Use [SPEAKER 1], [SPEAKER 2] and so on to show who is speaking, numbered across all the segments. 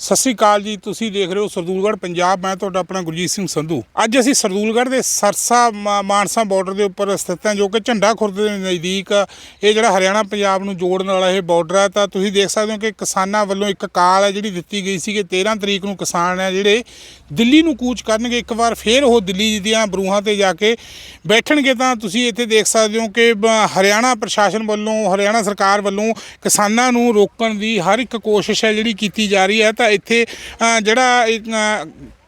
[SPEAKER 1] ਸਤਿ ਸ੍ਰੀ ਅਕਾਲ ਜੀ, ਤੁਸੀਂ ਦੇਖ ਰਹੇ ਹੋ ਸਰਦੂਲਗੜ੍ਹ ਪੰਜਾਬ। ਮੈਂ ਤੁਹਾਡਾ ਆਪਣਾ ਗੁਰਜੀਤ ਸਿੰਘ ਸੰਧੂ। ਅੱਜ ਅਸੀਂ ਸਰਦੂਲਗੜ੍ਹ ਦੇ ਸਰਸਾ ਮਾ- ਮਾਨਸਾ ਬਾਰਡਰ ਦੇ ਉੱਪਰ ਸਥਿਤ ਹਾਂ, ਜੋ ਕਿ ਝੰਡਾ ਖੁਰਦ ਦੇ ਨਜ਼ਦੀਕ ਇਹ ਜਿਹੜਾ ਹਰਿਆਣਾ ਪੰਜਾਬ ਨੂੰ ਜੋੜਨ ਵਾਲਾ ਇਹ ਬਾਰਡਰ ਹੈ। ਤਾਂ ਤੁਸੀਂ ਦੇਖ ਸਕਦੇ ਹੋ ਕਿ ਕਿਸਾਨਾਂ ਵੱਲੋਂ ਇੱਕ ਕਾਲ ਹੈ ਜਿਹੜੀ ਦਿੱਤੀ ਗਈ ਸੀ ਕਿ 13 ਤਰੀਕ ਨੂੰ ਕਿਸਾਨ ਹੈ ਜਿਹੜੇ ਦਿੱਲੀ ਨੂੰ ਕੂਚ ਕਰਨਗੇ। ਇੱਕ ਵਾਰ ਫੇਰ ਉਹ ਦਿੱਲੀ ਦੀਆਂ ਬਰੂਹਾਂ ਤੇ ਜਾ ਕੇ ਬੈਠਣਗੇ। ਤਾਂ ਤੁਸੀਂ ਇੱਥੇ ਦੇਖ ਸਕਦੇ ਹੋ ਕਿ ਬ- ਹਰਿਆਣਾ ਪ੍ਰਸ਼ਾਸਨ ਵੱਲੋਂ, ਹਰਿਆਣਾ ਸਰਕਾਰ ਵੱਲੋਂ ਕਿਸਾਨਾਂ ਨੂੰ ਰੋਕਣ ਦੀ ਹਰ ਇੱਕ ਕੋਸ਼ਿਸ਼ ਹੈ ਜਿਹੜੀ ਕੀਤੀ ਜਾ ਰਹੀ ਹੈ। ਤਾਂ ਇੱਥੇ ਜਿਹੜਾ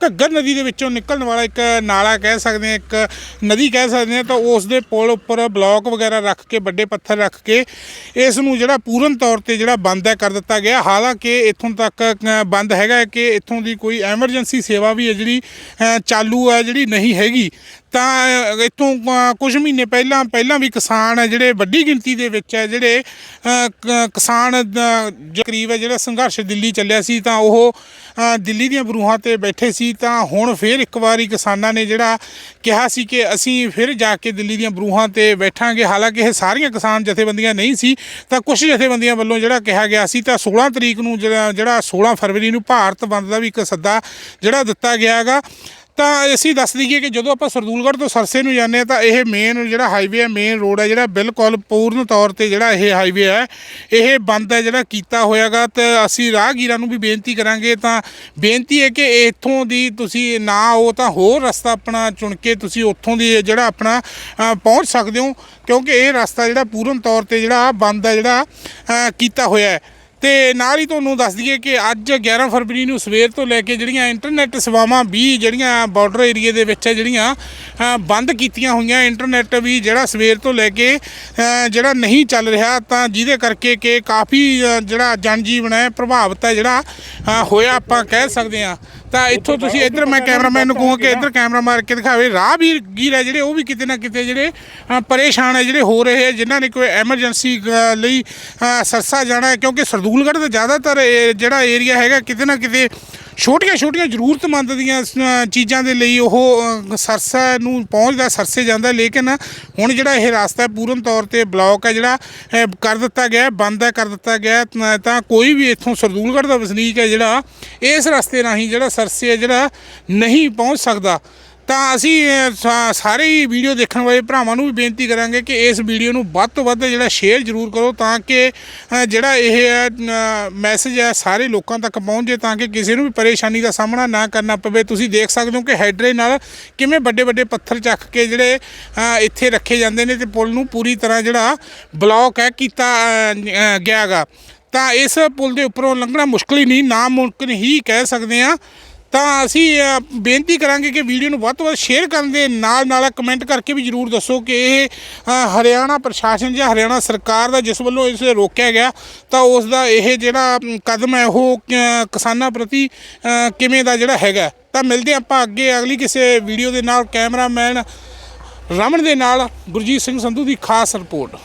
[SPEAKER 1] ਘੱਗਰ ਨਦੀ ਦੇ ਵਿੱਚੋਂ ਨਿਕਲਣ ਵਾਲਾ ਇੱਕ ਨਾਲਾ ਕਹਿ ਸਕਦੇ ਹਾਂ, ਇੱਕ ਨਦੀ ਕਹਿ ਸਕਦੇ ਹਾਂ, ਤਾਂ ਉਸ ਦੇ ਪੁਲ ਉੱਪਰ ਬਲੌਕ ਵਗੈਰਾ ਰੱਖ ਕੇ, ਵੱਡੇ ਪੱਥਰ ਰੱਖ ਕੇ, ਇਸ ਨੂੰ ਜਿਹੜਾ ਪੂਰਨ ਤੌਰ ਤੇ ਜਿਹੜਾ ਬੰਦ ਹੈ, ਕਰ ਦਿੱਤਾ ਗਿਆ। ਹਾਲਾਂਕਿ ਇੱਥੋਂ ਤੱਕ ਬੰਦ ਹੈਗਾ ਕਿ ਇੱਥੋਂ ਦੀ ਕੋਈ ਐਮਰਜੈਂਸੀ ਸੇਵਾ ਵੀ ਹੈ ਜਿਹੜੀ ਚਾਲੂ ਹੈ, ਜਿਹੜੀ ਨਹੀਂ ਹੈਗੀ। ਤਾਂ ਅ, ਇੱਥੋਂ ਕੁਝ ਮਹੀਨੇ ਪਹਿਲਾਂ ਪਹਿਲਾਂ ਵੀ ਕਿਸਾਨ ਹੈ ਜਿਹੜੇ ਵੱਡੀ ਗਿਣਤੀ ਦੇ ਵਿੱਚ ਹੈ ਜਿਹੜੇ ਕਿਸਾਨ ਕਰੀਬ ਹੈ ਜਿਹੜਾ ਸੰਘਰਸ਼ ਦਿੱਲੀ ਚੱਲਿਆ ਸੀ ਤਾਂ ਉਹ ਦਿੱਲੀ ਦੀਆਂ ਬਰੂਹਾਂ ਤੇ ਬੈਠੇ ਸੀ ਤਾਂ ਹੁਣ ਫਿਰ ਇੱਕ ਵਾਰੀ ਕਿਸਾਨਾਂ ਨੇ ਜਿਹੜਾ ਕਿਹਾ ਸੀ ਕਿ ਅਸੀਂ ਫਿਰ ਜਾ ਕੇ ਦਿੱਲੀ ਦੀਆਂ ਬਰੂਹਾਂ ਤੇ ਬੈਠਾਂਗੇ। ਹਾਲਾਂਕਿ ਇਹ ਸਾਰੀਆਂ ਕਿਸਾਨ ਜਥੇਬੰਦੀਆਂ ਨਹੀਂ ਸੀ ਤਾਂ ਕੁਝ ਜਥੇਬੰਦੀਆਂ ਵੱਲੋਂ ਜਿਹੜਾ ਕਿਹਾ ਗਿਆ ਸੀ ਤਾਂ 16 ਤਰੀਕ ਨੂੰ ਜਿਹੜਾ ਜਿਹੜਾ 16 ਫਰਵਰੀ ਨੂੰ ਭਾਰਤ ਬੰਦ ਦਾ ਵੀ ਇੱਕ ਸੱਦਾ ਜਿਹੜਾ ਦਿੱਤਾ ਗਿਆ ਹੈਗਾ। ਤਾਂ ਅਸੀਂ ਦੱਸ ਦਈਏ ਕਿ ਜਦੋਂ ਆਪਾਂ ਸਰਦੂਲਗੜ੍ਹ ਤੋਂ ਸਰਸੇ ਨੂੰ ਜਾਂਦੇ ਹਾਂ ਤਾਂ ਇਹ ਮੇਨ ਜਿਹੜਾ ਹਾਈਵੇ ਹੈ ਮੇਨ ਰੋਡ ਹੈ, ਜਿਹੜਾ ਬਿਲਕੁਲ ਪੂਰਨ ਤੌਰ ਤੇ ਜਿਹੜਾ ਇਹ ਹਾਈਵੇ ਹੈ, ਇਹ ਬੰਦ ਹੈ, ਜਿਹੜਾ ਕੀਤਾ ਹੋਇਆਗਾ ਤੇ ਅਸੀਂ ਰਾਹਗੀਰਾਂ ਨੂੰ ਵੀ ਬੇਨਤੀ ਕਰਾਂਗੇ ਤਾਂ ਬੇਨਤੀ ਹੈ ਕਿ ਇੱਥੋਂ ਦੀ ਤੁਸੀਂ ਨਾ ਆਓ ਤਾਂ ਹੋਰ ਰਸਤਾ ਆਪਣਾ ਚੁਣ ਕੇ ਤੁਸੀਂ ਉੱਥੋਂ ਦੀ ਜਿਹੜਾ ਆਪਣਾ ਪਹੁੰਚ ਸਕਦੇ ਹੋ ਕਿਉਂਕਿ ਇਹ ਰਸਤਾ ਜਿਹੜਾ ਪੂਰਨ ਤੌਰ ਤੇ ਜਿਹੜਾ ਬੰਦ ਹੈ, ਜਿਹੜਾ ਕੀਤਾ ਹੋਇਆ ਹੈ। ਤੇ ਨਾਲ ਹੀ ਤੁਹਾਨੂੰ ਦੱਸ ਦਈਏ ਕਿ ਅੱਜ 11 ਫਰਵਰੀ ਨੂੰ ਸਵੇਰ ਤੋਂ ਲੈ ਕੇ ਜਿਹੜੀਆਂ ਇੰਟਰਨੈਟ ਸੇਵਾਵਾਂ ਵੀ ਜਿਹੜੀਆਂ ਬਾਰਡਰ ਏਰੀਏ ਦੇ ਵਿੱਚ ਜਿਹੜੀਆਂ ਬੰਦ ਕੀਤੀਆਂ ਹੋਈਆਂ, ਇੰਟਰਨੈਟ ਵੀ ਜਿਹੜਾ ਸਵੇਰ ਤੋਂ ਲੈ ਕੇ ਜਿਹੜਾ ਨਹੀਂ ਚੱਲ ਰਿਹਾ ਤਾਂ ਜਿਹਦੇ ਕਰਕੇ ਕਿ ਕਾਫੀ ਜਿਹੜਾ ਜਨਜੀਵਨ ਹੈ, ਪ੍ਰਭਾਵਿਤ ਹੈ, ਜਿਹੜਾ ਹੋਇਆ ਆਪਾਂ ਕਹਿ ਸਕਦੇ ਹਾਂ। ਤਾਂ ਇੱਥੋਂ ਤੁਸੀਂ ਇੱਧਰ ਮੈਂ ਕੈਮਰਾਮੈਨ ਨੂੰ ਕਹੂੰਗਾ ਕਿ ਇੱਧਰ ਕੈਮਰਾ ਮਾਰ ਕੇ ਦਿਖਾਵੇ। ਰਾਹ ਵੀ ਗੀਰ ਹੈ ਜਿਹੜੇ ਉਹ ਵੀ ਕਿਤੇ ਨਾ ਕਿਤੇ ਜਿਹੜੇ ਪਰੇਸ਼ਾਨ ਹੈ ਜਿਹੜੇ ਹੋ ਰਹੇ ਹੈ ਜਿਨ੍ਹਾਂ ਨੇ ਕੋਈ ਐਮਰਜੈਂਸੀ ਲਈ ਸਰਸਾ ਜਾਣਾ ਹੈ ਕਿਉਂਕਿ ਸਰਦੂਲਗੜ੍ਹ ਦਾ ਜ਼ਿਆਦਾਤਰ ਜਿਹੜਾ ਏਰੀਆ ਹੈਗਾ ਕਿਤੇ ਨਾ ਕਿਤੇ ਛੋਟੀਆਂ ਛੋਟੀਆਂ ਜ਼ਰੂਰਤਮੰਦ ਦੀਆਂ ਅ, ਚੀਜ਼ਾਂ ਦੇ ਲਈ ਉਹ ਅ, ਸਰਸਾ ਨੂੰ ਪਹੁੰਚਦਾ ਸਰਸੇ ਜਾਂਦਾ ਲੇਕਿਨ ਹੁਣ ਜਿਹੜਾ ਇਹ ਰਸਤਾ ਹੈ ਪੂਰਨ ਤੌਰ ਤੇ ਬਲੌਕ ਹੈ ਜਿਹੜਾ ਅ, ਕਰ ਦਿੱਤਾ ਗਿਆ ਹੈ, ਬੰਦ ਹੈ ਕਰ ਦਿੱਤਾ ਗਿਆ ਹੈ, ਤਾਂ- ਤਾਂ ਕੋਈ ਵੀ ਇੱਥੋਂ ਸਰਦੂਲਗੜ੍ਹ ਦਾ ਵਸਨੀਕ ਹੈ ਜਿਹੜਾ ਇਸ ਰਸਤੇ ਰਾਹੀਂ ਜਿਹੜਾ ਸਰਸੇ ਹੈ ਜਿਹੜਾ ਨਹੀਂ ਪਹੁੰਚ ਸਕਦਾ। ਤਾਂ ਅਸੀਂ ਅ, ਸਾ- ਸਾਰੇ ਹੀ ਵੀਡੀਓ ਦੇਖਣ ਵਾਲੇ ਭਰਾਵਾਂ ਨੂੰ ਵੀ ਬੇਨਤੀ ਕਰਾਂਗੇ ਕਿ ਇਸ ਵੀਡੀਓ ਨੂੰ ਵੱਧ ਤੋਂ ਵੱਧ ਜਿਹੜਾ ਸ਼ੇਅਰ ਜ਼ਰੂਰ ਕਰੋ ਤਾਂ ਕਿ ਅ, ਜਿਹੜਾ ਇਹ ਮੈਸੇਜ ਹੈ ਸਾਰੇ ਲੋਕਾਂ ਤੱਕ ਪਹੁੰਚ ਜੇ ਤਾਂ ਕਿ ਕਿਸੇ ਨੂੰ ਵੀ ਪਰੇਸ਼ਾਨੀ ਦਾ ਸਾਹਮਣਾ ਨਾ ਕਰਨਾ ਪਵੇ। ਤੁਸੀਂ ਦੇਖ ਸਕਦੇ ਹੋ ਕਿ ਹੈਡਰੇ ਨਾਲ ਕਿਵੇਂ ਵੱਡੇ ਵੱਡੇ ਪੱਥਰ ਚੱਕ ਕੇ ਜਿਹੜੇ ਅ, ਇੱਥੇ ਰੱਖੇ ਜਾਂਦੇ ਨੇ ਤੇ ਪੁਲ ਨੂੰ ਪੂਰੀ ਤਰ੍ਹਾਂ ਜਿਹੜਾ ਬਲੌਕ ਹੈ ਕੀਤਾ ਅ, ਅ, ਗਿਆਗਾ। ਤਾਂ ਇਸ ਪੁਲ ਦੇ ਉੱਪਰੋਂ ਲੰਘਣਾ ਮੁਸ਼ਕਲ ਹੀ ਨਹੀਂ ਨਾਮੁਮਕਿਨ ਹੀ ਕਹਿ ਸਕਦੇ ਆ ਤਾਂ ਅਸੀਂ ਅ, ਬੇਨਤੀ ਕਰਾਂਗੇ ਕਿ ਵੀਡੀਓ ਨੂੰ ਵੱਧ ਤੋਂ ਵੱਧ ਸ਼ੇਅਰ ਕਰਨ ਦੇ ਨਾਲ ਨਾਲ ਕਮੈਂਟ ਕਰਕੇ ਵੀ ਜਰੂਰ ਦੱਸੋ ਕਿ ਇਹ ਅ, ਹਰਿਆਣਾ ਪ੍ਰਸ਼ਾਸਨ ਜਾਂ ਹਰਿਆਣਾ ਸਰਕਾਰ ਦਾ ਜਿਸ ਵੱਲੋਂ ਇਸ ਰੋਕਿਆ ਗਿਆ ਤਾਂ ਉਸ ਦਾ ਇਹ ਜਿਹੜਾ ਅਮ, ਕਦਮ ਹੈ ਉਹ ਅ, ਕਿਸਾਨਾਂ ਪ੍ਰਤੀ ਅ, ਕਿਵੇਂ ਦਾ ਜਿਹੜਾ ਹੈਗਾ। ਤਾਂ ਮਿਲਦੇ ਆਪਾਂ ਅੱਗੇ ਅਗਲੀ ਕਿਸੇ ਵੀਡੀਓ ਦੇ ਨਾਲ ਕੈਮਰਾਮੈਨ ਰਮਨ ਦੇ ਨਾਲ ਗੁਰਜੀਤ ਸਿੰਘ ਸੰਧੂ ਦੀ ਖਾਸ ਰਿਪੋਰਟ।